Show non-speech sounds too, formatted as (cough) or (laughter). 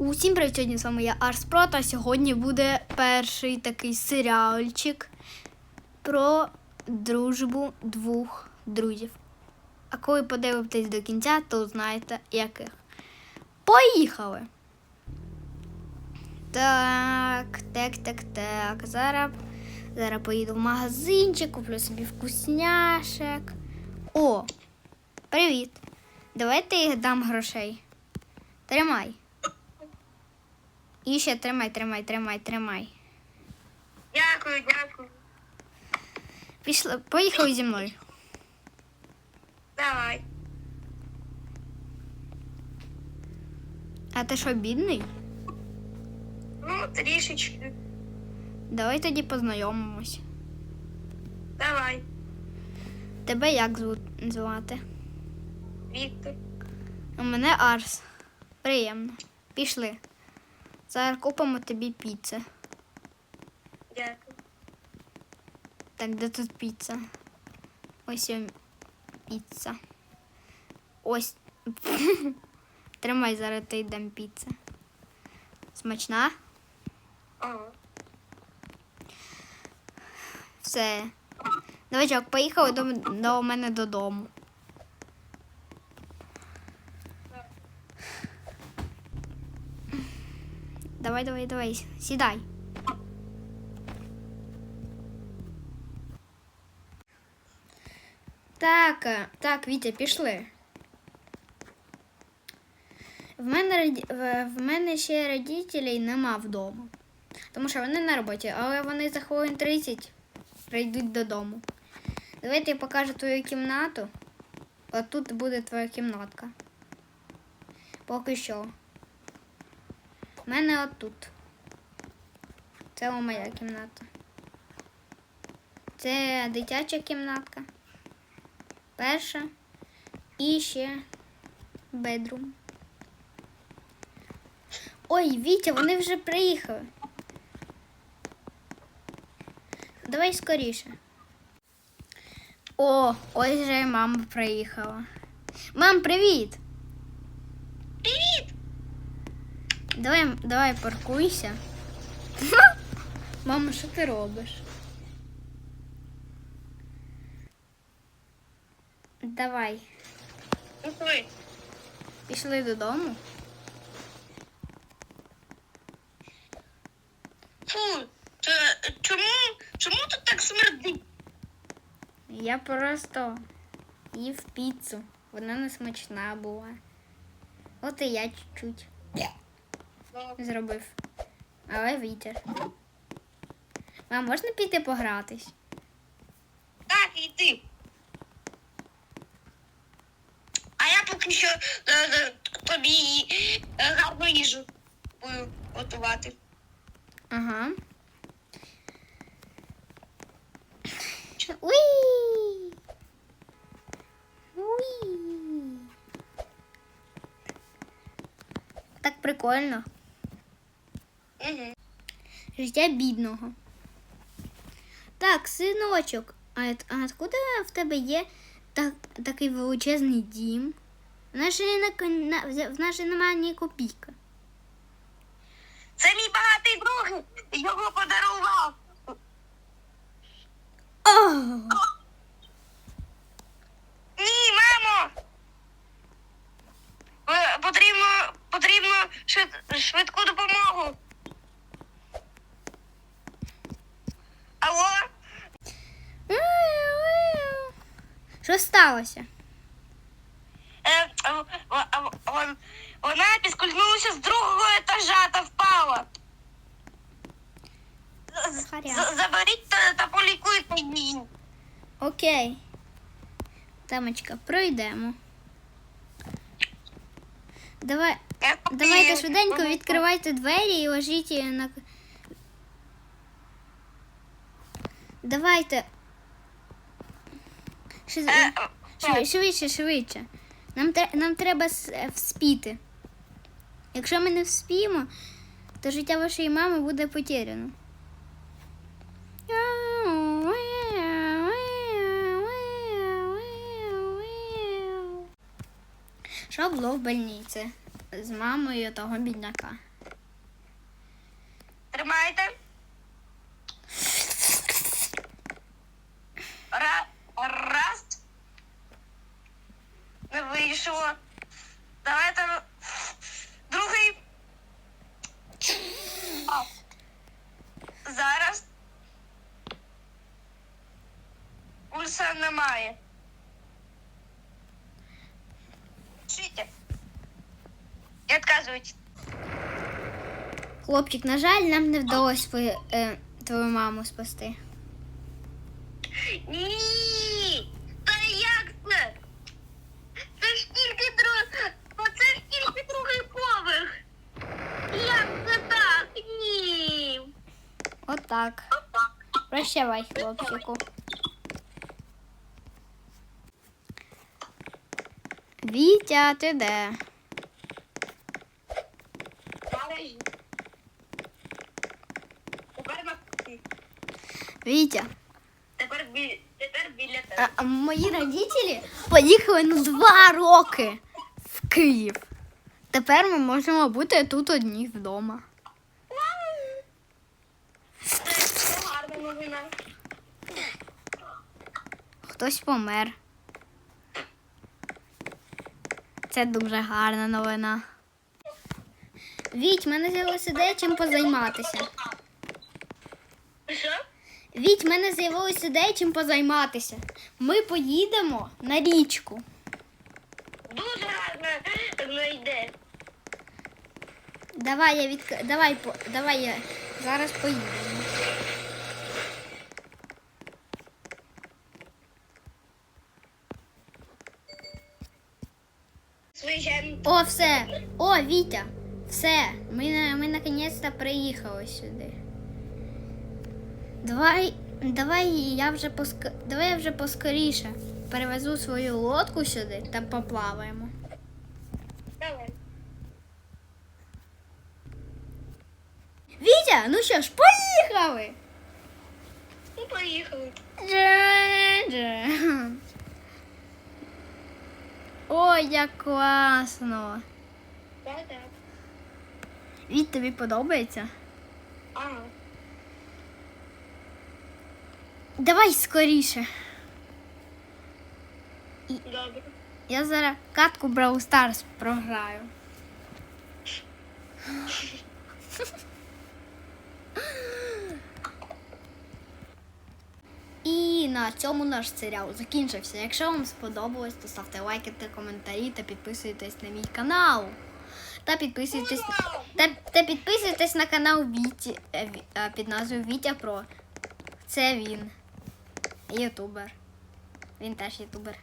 Усім привіт, сьогодні з вами я Арс Про, та сьогодні буде перший такий серіальчик про дружбу двох друзів. А коли подивитесь до кінця, то знаєте яких. Поїхали! Так, так, так, так. Зараз, зараз поїду в магазинчик, куплю собі вкусняшек. О! Привіт! Давайте їх дам грошей. Тримай. І ще тримай, тримай, тримай, тримай. Дякую, дякую. Пішли, поїхали зі мною. Давай. А ти що, бідний? Ну, трішечки. Давай тоді познайомимось. Давай. Тебе як звати? Віктор. У мене Арс. Приємно. Пішли. Зараз купимо тобі піци. Дякую. Так, де тут піца? Ось піца. Ось. (laughs) Тримай, зараз ти йдем піца. Смачна? Ага. Все. Новичок, поїхали до, до мене додому. Давай, давай, давай, сідай. Так, е, так, Вітя, пішли. В мене, в, мене ще родителей нема вдома. Тому що вони на роботі, але вони за хвилин 30 прийдуть додому. Давайте я покажу твою кімнату. От тут буде твоя кімнатка. Поки що. У мене отут. Це моя кімната. Це дитяча кімнатка. Перша. І ще бедрум. Ой, Вітя, вони вже приїхали. Давай скоріше. О, ось же мама приїхала. Мам, привіт! Давай, давай паркуйся. Мама, що ти робиш? Давай, Пішли. пішли додому. Фу, це, чому, чому тут так смердить? Я просто їв піцу. Вона не смачна була. От і я чуть-чуть зробив. Але вітер. Мам, можна піти погратись? Так, йди. А я поки що е, е, тобі е, гарну їжу буду готувати. Ага. Уй! Уй! Так прикольно. Угу. Життя бідного. Так, синочок, а, а откуда в тебе є так, такий величезний дім? Нас же, в нас же немає ні копійка. Це мій багатий друг його подарував. О! Що сталося? Е, в- в- в- вон- Вона підскользнулася з другого етажа та впала. З- з- Харя. Заберіть та, та полікуйте її. Окей. Тамочка, пройдемо. Давай, Я давайте швиденько відкривайте двері і ложіть її на. Давайте. Швид- Е, шви- Швидше, швидше. Нам, тре- нам треба е, вспіти. Якщо ми не вспіємо, то життя вашої мами буде потеряно. Що було в больниці з мамою того бідняка? Тримайте. Ра, раз. Не вийшло. Давайте другий. О. Зараз. Пульса немає. Пишіть. І відказують. Хлопчик, на жаль, нам не вдалося твою, е, твою маму спасти. Ні! Та як це? Це ж тільки друг... Це ж тільки другий поверх. Як це так? Ні. Отак. Прощавай, хлопчику. Вітя, ти де? Вітя. тепер біля тепер біля тебе. а мої родителі поїхали на два роки в Київ. Тепер ми можемо бути тут одні вдома. Це гарна новина. Хтось помер. Це дуже гарна новина. Віть, в мене з'явилася ідея чим позайматися. Що? Віть, в мене з'явилася ідея чим позайматися. Ми поїдемо на річку. Дуже гарна ідея. Давай я відк... давай, по... давай я зараз поїдемо. О, все. О, Вітя. Все. Ми, ми наконець-то приїхали сюди. Давай, давай я вже поск... давай я вже поскоріше перевезу свою лодку сюди та поплаваємо. Давай. Вітя, ну що ж, поїхали! Ну, поїхали. Дже-дже. Ой, як класно! Так, так. Віть, тобі подобається? Ага. Давай скоріше. Добре. Я зараз катку Brawl Stars програю. (laughs) І на цьому наш серіал закінчився. Якщо вам сподобалось, то ставте лайки та коментарі та підписуйтесь на мій канал. Та підписуйтесь, та, та підписуйтесь на канал Віті е, е, під назвою Вітя Про. Це він. Ютубер. Він теж ютубер.